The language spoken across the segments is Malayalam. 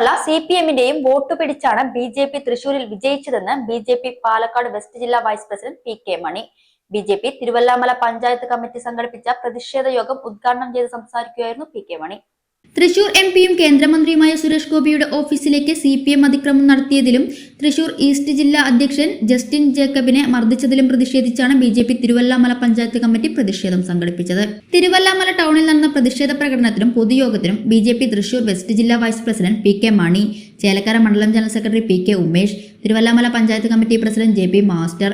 മാത്രമല്ല സി പി എമ്മിന്റെയും വോട്ട് പിടിച്ചാണ് ബി ജെ പി തൃശൂരിൽ വിജയിച്ചതെന്ന് B J P Palakkad west ജില്ലാ vice president P K Mani. B J P Thiruvilwamala panchayat committee സംഘടിപ്പിച്ച പ്രതിഷേധ യോഗം ഉദ്ഘാടനം ചെയ്ത് സംസാരിക്കുകയായിരുന്നു P K Mani. Thrissur M പിയും കേന്ദ്രമന്ത്രിയുമായ സുരേഷ് ഗോപിയുടെ ഓഫീസിലേക്ക് സി പി എം അതിക്രമം നടത്തിയതിലും തൃശൂർ ഈസ്റ്റ് ജില്ലാ അധ്യക്ഷൻ ജസ്റ്റിൻ ജേക്കബിനെ മർദ്ദിച്ചതിലും പ്രതിഷേധിച്ചാണ് B J P Thiruvilwamala panchayat committee പ്രതിഷേധം സംഘടിപ്പിച്ചത്. തിരുവല്ലാമല ടൗണിൽ നടന്ന പ്രതിഷേധ പ്രകടനത്തിനും പൊതുയോഗത്തിനും B J P Thrissur west ജില്ലാ vice president P K Mani Chelakkara മണ്ഡലം general secretary P K Umesh Thiruvilwamala panchayat committee president J P master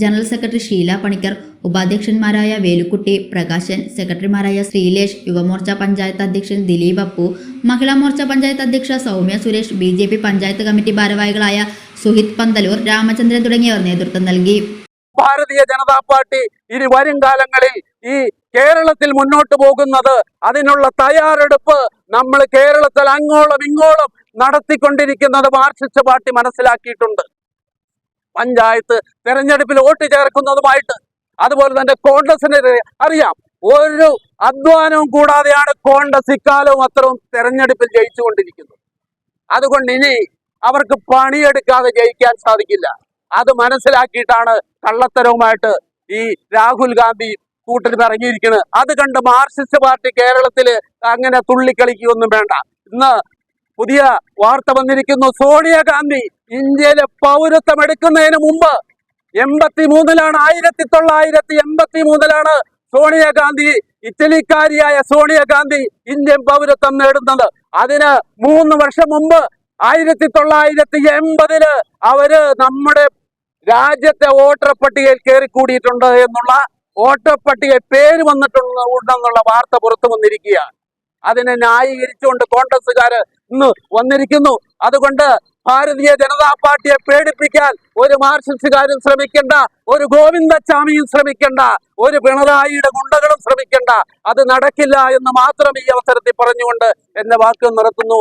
general secretary Sheela Panicker ഉപാധ്യക്ഷന്മാരായ Velukutty Prakashan സെക്രട്ടറിമാരായ ശ്രീലേഷ് യുവമോർച്ച പഞ്ചായത്ത് അധ്യക്ഷൻ ദിലീപ് അപ്പു മഹിളാ മോർച്ച പഞ്ചായത്ത് അധ്യക്ഷ Soumya Suresh B J P panchayat committee ഭാരവാഹികളായ സുഹിത് പന്തലൂർ രാമചന്ദ്രൻ തുടങ്ങിയവർ നേതൃത്വം നൽകി. ഭാരതീയ ജനതാ പാർട്ടി ഇനി വരും കാലങ്ങളിൽ ഈ കേരളത്തിൽ മുന്നോട്ട് പോകുന്നത് അതിനുള്ള തയ്യാറെടുപ്പ് നമ്മൾ കേരളത്തിൽ അങ്ങോളം ഇങ്ങോളം നടത്തിക്കൊണ്ടിരിക്കുന്നത് മാർക്സിസ്റ്റ് പാർട്ടി മനസ്സിലാക്കിയിട്ടുണ്ട്. പഞ്ചായത്ത് തെരഞ്ഞെടുപ്പിൽ വോട്ട് ചേർക്കുന്നതുമായിട്ട് അതുപോലെ തന്നെ കോൺഗ്രസിനെതിരെ അറിയാം. ഒരു അധ്വാനവും കൂടാതെയാണ് കോൺഗ്രസ് ഇക്കാലവും അത്രയും തെരഞ്ഞെടുപ്പിൽ ജയിച്ചുകൊണ്ടിരിക്കുന്നത്. അതുകൊണ്ട് ഇനി അവർക്ക് പണിയെടുക്കാതെ ജയിക്കാൻ സാധിക്കില്ല. അത് മനസ്സിലാക്കിയിട്ടാണ് കള്ളത്തരവുമായിട്ട് ഈ രാഹുൽ ഗാന്ധി കൂട്ടിന് ഇറങ്ങിയിരിക്കുന്നത് അത് കണ്ട് മാർക്സിസ്റ്റ് പാർട്ടി കേരളത്തിൽ അങ്ങനെ തുള്ളിക്കളിക്കുകയൊന്നും വേണ്ട. ഇന്ന് പുതിയ വാർത്ത വന്നിരിക്കുന്നു. സോണിയാഗാന്ധി ഇന്ത്യയിലെ പൗരത്വം എടുക്കുന്നതിന് മുമ്പ് എൺപത്തി മൂന്നിലാണ് ആയിരത്തി തൊള്ളായിരത്തി എൺപത്തി മൂന്നിലാണ് സോണിയാഗാന്ധി ഇറ്റലിക്കാരിയായ സോണിയാഗാന്ധി ഇന്ത്യൻ പൗരത്വം നേടുന്നത്. അതിന് മൂന്ന് വർഷം മുമ്പ് ആയിരത്തി തൊള്ളായിരത്തി എൺപതിൽ അവർ നമ്മുടെ രാജ്യത്തെ വോട്ടർ പട്ടികയിൽ കയറിക്കൂടിയിട്ടുണ്ട് എന്നുള്ള വോട്ടർ പട്ടിക പേര് വന്നിട്ടുണ്ട് ഉണ്ടെന്നുള്ള വാർത്ത പുറത്തു വന്നിരിക്കുകയാണ്. അതിനെ ന്യായീകരിച്ചുകൊണ്ട് കോൺഗ്രസ്സുകാര് വന്നിരിക്കുന്നു. അതുകൊണ്ട് ഭാരതീയ ജനതാ പാർട്ടിയെ പേടിപ്പിക്കാൻ ഒരു മാർക്സിസ്റ്റുകാരും ശ്രമിക്കണ്ട ഒരു ഗോവിന്ദച്ചാമിയും ശ്രമിക്കണ്ട ഒരു പിണറായിയുടെ ഗുണ്ടകളും ശ്രമിക്കണ്ട. അത് നടക്കില്ല എന്ന് മാത്രം ഈ അവസരത്തിൽ പറഞ്ഞുകൊണ്ട് എന്റെ വാക്ക് നിർത്തുന്നു